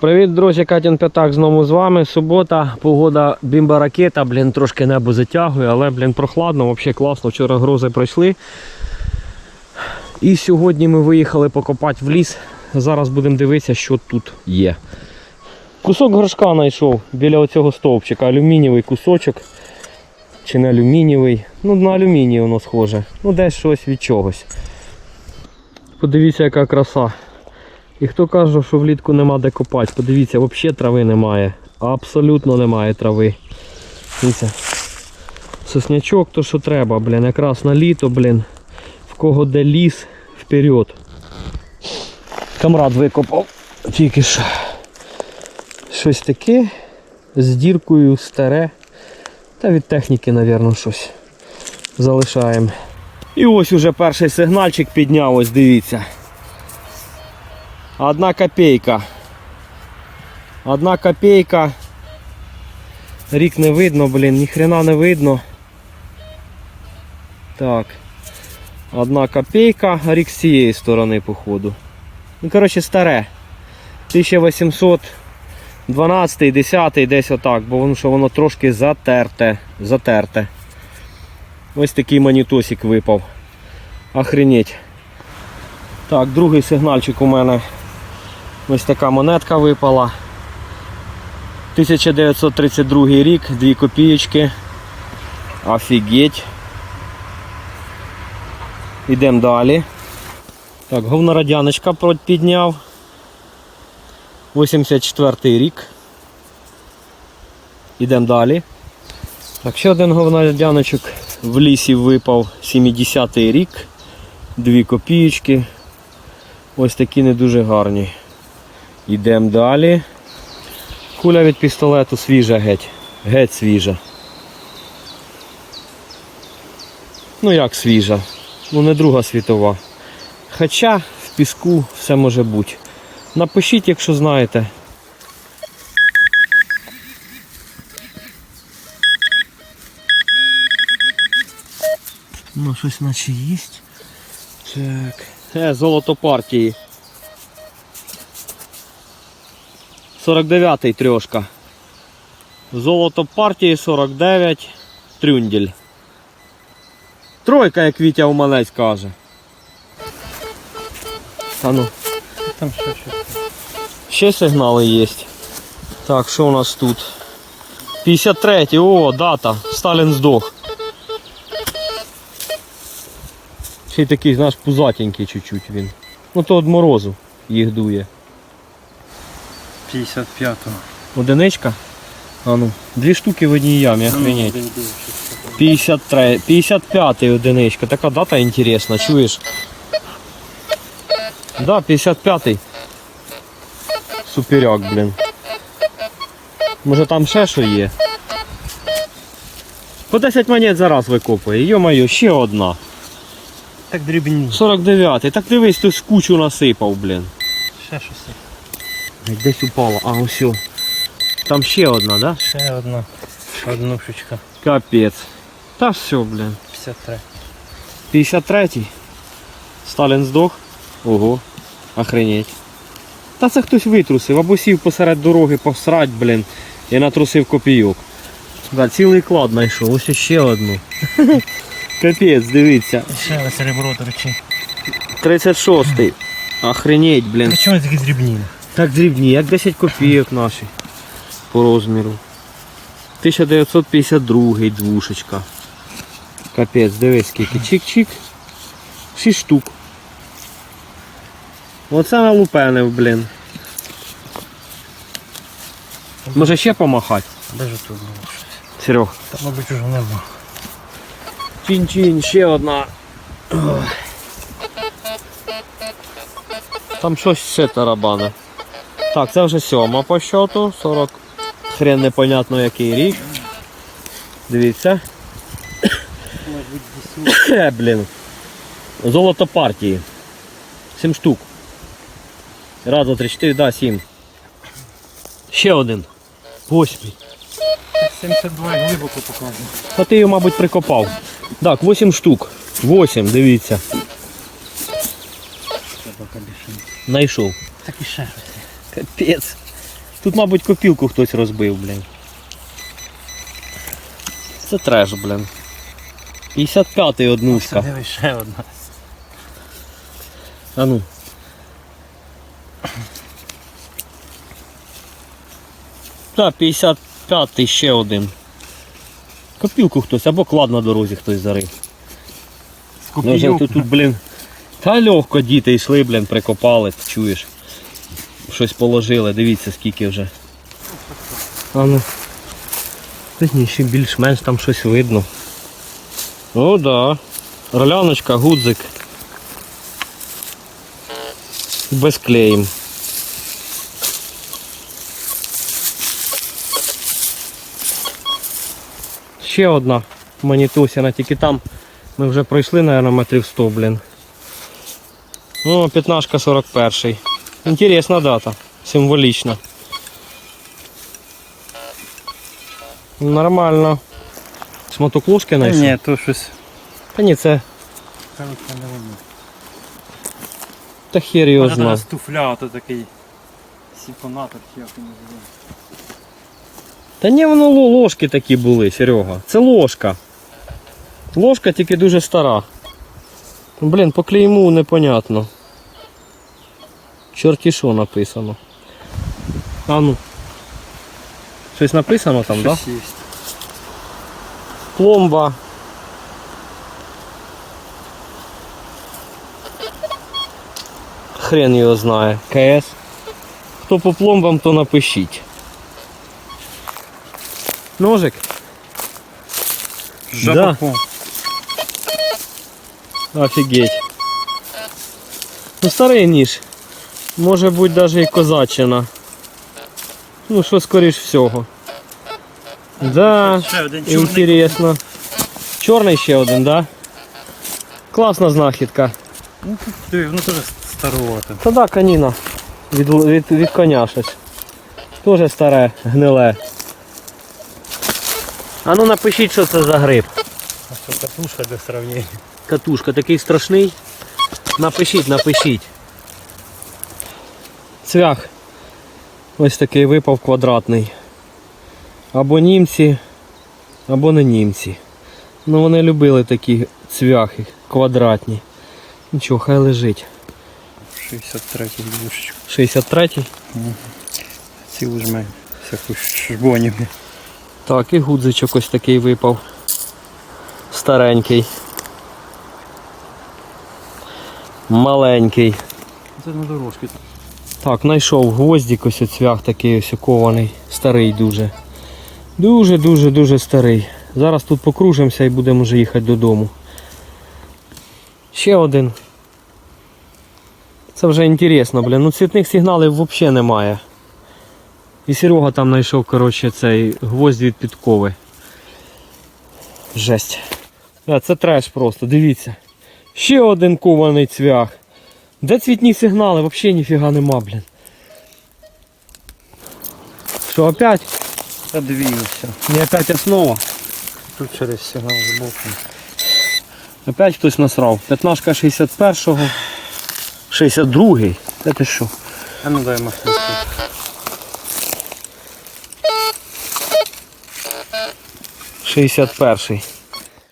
Привіт, друзі, Катін П'ятак знову з вами. Субота, погода бімба ракета, блін, трошки небо затягує, але, блін, прохладно, взагалі класно. Вчора грози пройшли. І сьогодні ми виїхали покопати в ліс. Зараз будемо дивитися, що тут є. Кусок горшка знайшов біля оцього стовпчика. Алюмінієвий кусочок. Чи не алюмінієвий? Ну, на алюміній воно схоже. Ну, десь щось від чогось. Подивіться, яка краса. І хто каже, що влітку нема де копати, подивіться, взагалі трави немає. Абсолютно немає трави. Дивіться. Соснячок то що треба, блін, якраз на літо, блін. В кого де ліс, вперед. Камрад викопав тільки що. Щось таке з діркою старе. Та від техніки, мабуть, щось залишаємо. І ось уже перший сигнальчик підняв, ось дивіться. Одна копейка. Одна копейка. Рік не видно, блін, ніхрена не видно. Так. Одна копейка, рік з цієї сторони, походу. Ну, коротше, старе. 1812, 10, десь отак, бо воно що воно трошки затерте. Затерте. Ось такий манітосик випав. Охренеть. Так, другий сигнальчик у мене. Ось така монетка випала. 1932 рік, 2 копієчки. Офігеть. Йдемо далі. Так, говнорадяночка підняв. 84 рік. Йдемо далі. Так, ще один говнорадяночок в лісі випав 70-й рік. 2 копієчки. Ось такі не дуже гарні. Йдемо далі. Куля від пістолету свіжа геть. Геть свіжа. Ну як свіжа? Ну не Друга світова. Хоча в піску все може бути. Напишіть, якщо знаєте. Ну, щось наче є. Так. Е, золото партії. 49-й трьошка. Золото партії 49. Трюндель. Тройка, як Вітя Уманець каже. А ну. Там ще щось. Ще сигнали є. Так, що у нас тут? 53 о, дата. Сталін здох. Ще й такий, знаєш, пузатенький чуть-чуть він. Ну то від морозу їх дує. 55-го. Одиничка? А ну, дві штуки в одній ямі, Ну, охренеть. 53, 55 одиничка. Така дата інтересна, чуєш? Да, 55-й. Суперяк, блін. Може там ще що є? По 10 монет за раз викопує. Йо-моє, ще одна. Так дрібні. 49-й. Так дивись, ти з кучу насипав, блін. Ще щось. Десь упала. А, ось. Там ще одна, да? Ще одна. Однушечка. Капець. Та все, блін. 53. 53-й. Сталін здох. Ого. Охренеть. Та це хтось витрусив, або сів посеред дороги посрать, блін, і натрусив копійок. Да, цілий клад знайшов, ось ще одну. Капець, дивіться. Ще ось ребро торчить. 36-й. Охренеть, блін. Чому такі дрібні? Так дрібні, як 10 копійок наші по розміру. 1952 двушечка. Капець, дивись скільки. Чик-чик. 6 штук. Оце налупенив, блін. Може ще помахати? Де ж тут було щось? Серег. Та, мабуть, уже нема. Чин-чин, ще одна. Там щось ще тарабане. Так, це вже сьома по счету. 40. Хрен непонятно який рік. Дивіться. Е, блін. Золото партії. 7 штук. Раз, два, три, чотири, да, сім. Ще один. Восьмий. 72 глибоко показує. А ти його, мабуть, прикопав. Так, 8 штук. 8, дивіться. Знайшов. Так і ще. Капець. Тут, мабуть, копілку хтось розбив, блін. Це треш, блін. 55-й однушка. Диви ще одна. А ну. Так, 55-й ще один. Копілку хтось або клад на дорозі хтось зарив. Ну, тут, тут, блін. Та легко діти йшли, блін, прикопали, чуєш. Щось положили, дивіться скільки вже. А ну. Та ні, ще більш-менш там щось видно. О, да. Роляночка, гудзик. Без клеєм. Ще одна манітосіна, тільки там ми вже пройшли, мабуть, метрів 100, блін. Ну, 15 41. Інтересна дата, символічна. Нормально. З мотоклушки знайшов? Ні, то щось. Та ні, це не та хер його знає. зараз туфля, ото такий сифонатор, чи як він називається. Та ні, воно ло- ложки такі були, Серега. Це ложка. Ложка тільки дуже стара. Блін, по клейму непонятно. Чорті що написано. А ну. Щось написано там, так? Да? Щось є. Пломба. Хрен його знає. КС. Хто по пломбам, то напишіть. Ножик. Жабаком. Офігеть. Ну старий ніж. Може бути навіть і козачина. Ну що скоріш всього. Да, Ще один чорний. інтересно. Чорний ще один, да? Класна знахідка. Ну, тут, диви, воно теж старувати. Та да, каніна. Від, від, від коня щось. Тоже старе, гниле. А ну напишіть, що це за гриб. А що катушка для сравнення. Катушка такий страшний. Напишіть, напишіть. Цвях. Ось такий випав квадратний. Або німці, або не німці. Ну вони любили такі цвяхи квадратні. Нічого, хай лежить. 63-й душечка. 63-й. Цілу жмень. Всяку шбонів. Так, і гудзичок ось такий випав. Старенький. Маленький. Це на дорожки. Так, знайшов гвоздик, ось цвях такий ось окований. Старий дуже. Дуже-дуже дуже старий. Зараз тут покружимося і будемо вже їхати додому. Ще один. Це вже інтересно, блін. Ну цвітних сигналів взагалі немає. І Серега там знайшов, коротше, цей гвоздь від підкови. Жесть. Це треш просто, дивіться. Ще один кований цвях. Де цвітні сигнали? Взагалі ніфіга нема, блін. Що опять? Та дві все. Не опять основа. Тут через сигнал збоку. Опять хтось насрав. 15 61-го. 62-й. Це ти що? А ну дай машинку. Шістдесят перший.